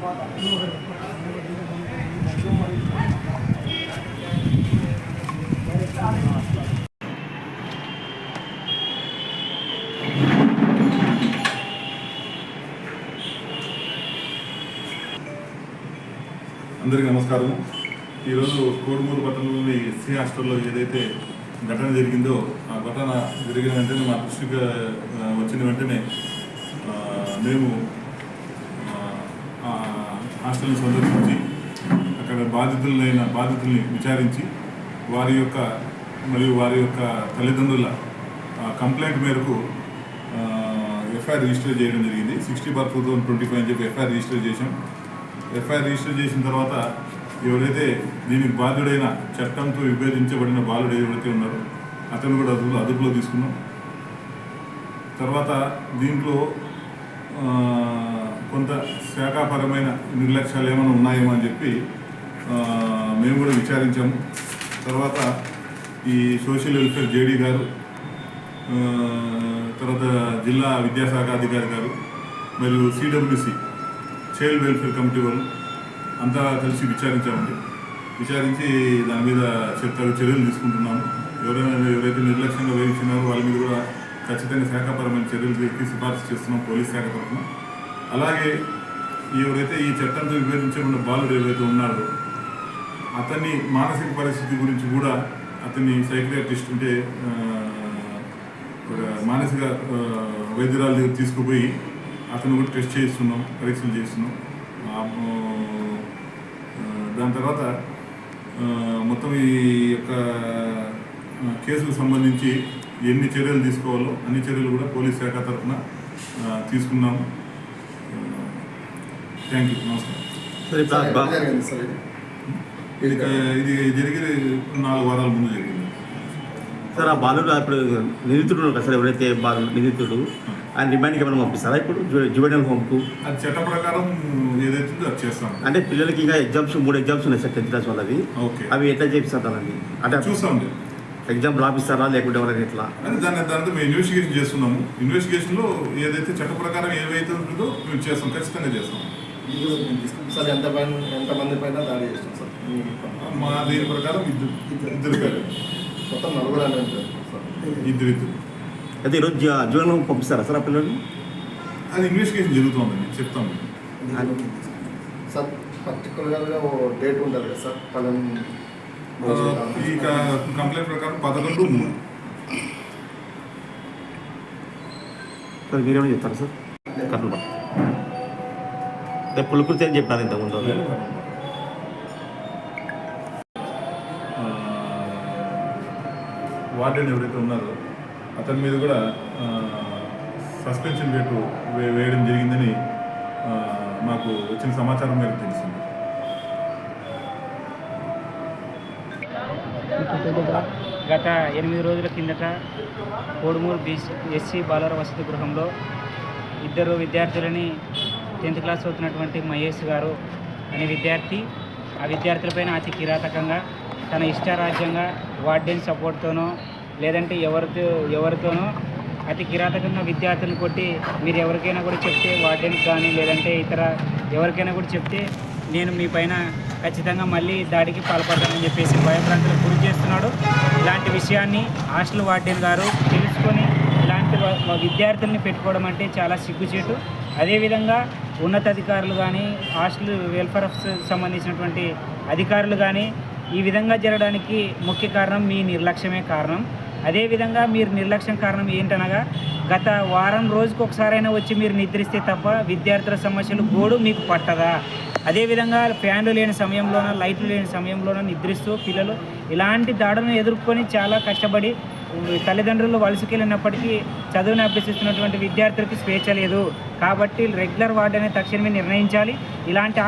అందరికీ నమస్కారం. ఈరోజు కోడుమూరు పట్టణంలోని సి హాస్టల్లో ఏదైతే ఘటన జరిగిందో ఆ ఘటన జరిగిన వెంటనే మా దృష్టికి వచ్చిన వెంటనే మేము హాస్టల్ని సందర్శించి అక్కడ బాధితులైన బాధితుల్ని విచారించి వారి యొక్క మరియు వారి యొక్క తల్లిదండ్రుల కంప్లైంట్ మేరకు ఎఫ్ఐఆర్ రిజిస్టర్ చేయడం జరిగింది. Sixty bar two thousand twenty five అని చెప్పి ఎఫ్ఐఆర్ రిజిస్టర్ చేశాం. ఎఫ్ఐఆర్ రిజిస్టర్ చేసిన తర్వాత ఎవరైతే దీనికి బాధ్యుడైన చట్టంతో విభేదించబడిన బాలుడు ఎవరైతే ఉన్నారో అతను కూడా అదుపులో అదుపులో తీసుకున్నాం. తర్వాత దీంట్లో కొంత శాఖాపరమైన నిర్లక్ష్యాలు ఏమైనా ఉన్నాయేమో అని చెప్పి మేము కూడా విచారించాము. తర్వాత ఈ సోషల్ వెల్ఫేర్ జేడీ గారు తర్వాత జిల్లా విద్యాశాఖ అధికారి గారు మరియు సిడబ్ల్యూసి చైల్డ్ వెల్ఫేర్ కమిటీ వాళ్ళు అంతా కలిసి విచారించామండి. విచారించి దాని మీద చెప్తారు చర్యలు తీసుకుంటున్నాము. ఎవరైనా ఎవరైతే నిర్లక్ష్యంగా వేయించినారో వాళ్ళ మీద కూడా ఖచ్చితంగా శాఖాపరమైన చర్యలు తీసి సిఫార్సు చేస్తున్నాం పోలీస్ శాఖ తరఫున. అలాగే ఎవరైతే ఈ చట్టంతో విభేదించబడిన బాలుడు ఎవరైతే ఉన్నారో అతని మానసిక పరిస్థితి గురించి కూడా అతన్ని సైక్రియాటిస్ట్ అంటే ఒక మానసిక వైద్యురాల దగ్గర తీసుకుపోయి అతను కూడా టెస్ట్ చేస్తున్నాం పరీక్షలు చేస్తున్నాం దాని తర్వాత మొత్తం ఈ యొక్క కేసుకు సంబంధించి ఎన్ని చర్యలు తీసుకోవాలో అన్ని చర్యలు కూడా పోలీస్ శాఖ తరఫున తీసుకున్నాము థ్యాంక్ యూ నమస్కారం సరే ఇప్పుడు ఇది? జరిగిన నాలుగు వారాల ముందు జరిగింది. సార్ ఆ బాలుడు ఇప్పుడు నిందితుడు ఉన్నాడు కదా సార్ ఎవరైతే బాలు నిందితుడు ఆయన రిమాండ్కి ఏమైనా పంపిస్తారా? ఇప్పుడు జువెనల్ హోమ్కు. అది చట్ట ప్రకారం ఏదైతే ఉందో అది చేస్తాం. అంటే పిల్లలకి ఇంకా ఎగ్జామ్స్ మూడు ఎగ్జామ్స్ ఉన్నాయి సార్ టెన్త్ క్లాస్ వాళ్ళవి. ఓకే. అవి ఎట్లా చేపిస్తారండి అంటే చూస్తామండి ఎగ్జామ్ రాపిస్తారా? లేకుంటే ఎవరైనా ఎట్లా? అది దాని దాని మేము ఇన్వెస్టిగేషన్ చేస్తున్నాము. ఇన్వెస్టిగేషన్లో ఏదైతే చట్ట ప్రకారం ఏవైతే ఉంటుందో మేము చేస్తాం ఖచ్చితంగా చేస్తాం. సార్ ఎంత పైన ఎంతమంది పైన దాడి చేస్తాం సార్? మా దీని ప్రకారం ఇద్దరు ఇద్దరు. పేరు మొత్తం నలుగురు అని ఇద్దరు ఇద్దరు. అయితే ఈరోజు హోమ్ పంపిస్తారా సార్ ఆ పిల్లల్ని? అది ఇన్వెస్టిగేషన్ జరుగుతుందండి చెప్తాము సార్ పర్టికులర్గా ఓ డేట్ ఉంటుంది కదా సార్ ఈ కంప్లైంట్ ప్రకారం పదకొండు మూడు. సార్ మీరేమైనా చెప్తారా సార్? కర్నూలు పులుకుర్తి అని చెప్పినారు ఇంతకుముందు వార్డెన్ ఎవరైతే ఉన్నారో అతని మీద కూడా సస్పెన్షన్ వేటు వే- వేయడం జరిగిందని మాకు వచ్చిన సమాచారం మేరకు తెలిసింది గత ఎనిమిది రోజుల కిందట కోడుమూరు బీసీ ఎస్సీ బాలర వసతి గృహంలో ఇద్దరు విద్యార్థులని టెన్త్ క్లాస్ చదువుతున్నటువంటి మహేష్ గారు అనే విద్యార్థి ఆ విద్యార్థులపైన అతి కిరాతకంగా తన ఇష్టారాజ్యంగా వార్డెన్ సపోర్ట్తోనో లేదంటే ఎవరితో ఎవరితోనో అతి కిరాతకంగా విద్యార్థులను కొట్టి మీరు ఎవరికైనా కూడా చెప్తే వార్డెన్కి కానీ లేదంటే ఇతర ఎవరికైనా కూడా చెప్తే నేను మీ పైన ఖచ్చితంగా మళ్ళీ దాడికి పాల్పడతానని చెప్పేసి భయప్రాంతాలకు గురి చేస్తున్నాడు. ఇలాంటి విషయాన్ని హాస్టల్ వార్డెన్ గారు తెలుసుకొని ఇలాంటి విద్యార్థుల్ని పెట్టుకోవడం అంటే చాలా సిగ్గుచేటు. అదేవిధంగా ఉన్నతాధికారులు కానీ హాస్టల్ వెల్ఫేర్ సంబంధించినటువంటి అధికారులు కానీ ఈ విధంగా జరగడానికి ముఖ్య కారణం మీ నిర్లక్ష్యమే కారణం. అదేవిధంగా మీరు నిర్లక్ష్యం కారణం ఏంటనగా గత వారం రోజుకు ఒకసారైనా వచ్చి మీరు నిద్రిస్తే తప్ప విద్యార్థుల సమస్యలు గోడు మీకు పట్టదా? అదేవిధంగా ఫ్యాన్లు లేని సమయంలోన లైట్లు లేని సమయంలోన నిద్రిస్తూ పిల్లలు ఇలాంటి దాడులను ఎదుర్కొని చాలా కష్టపడి తల్లిదండ్రులు వలసకెళ్ళినప్పటికీ చదువుని అభ్యసిస్తున్నటువంటి విద్యార్థులకు స్వేచ్ఛ లేదు. కాబట్టి రెగ్యులర్ వార్డ్ అనేది తక్షణమే నిర్ణయించాలి. ఇలాంటి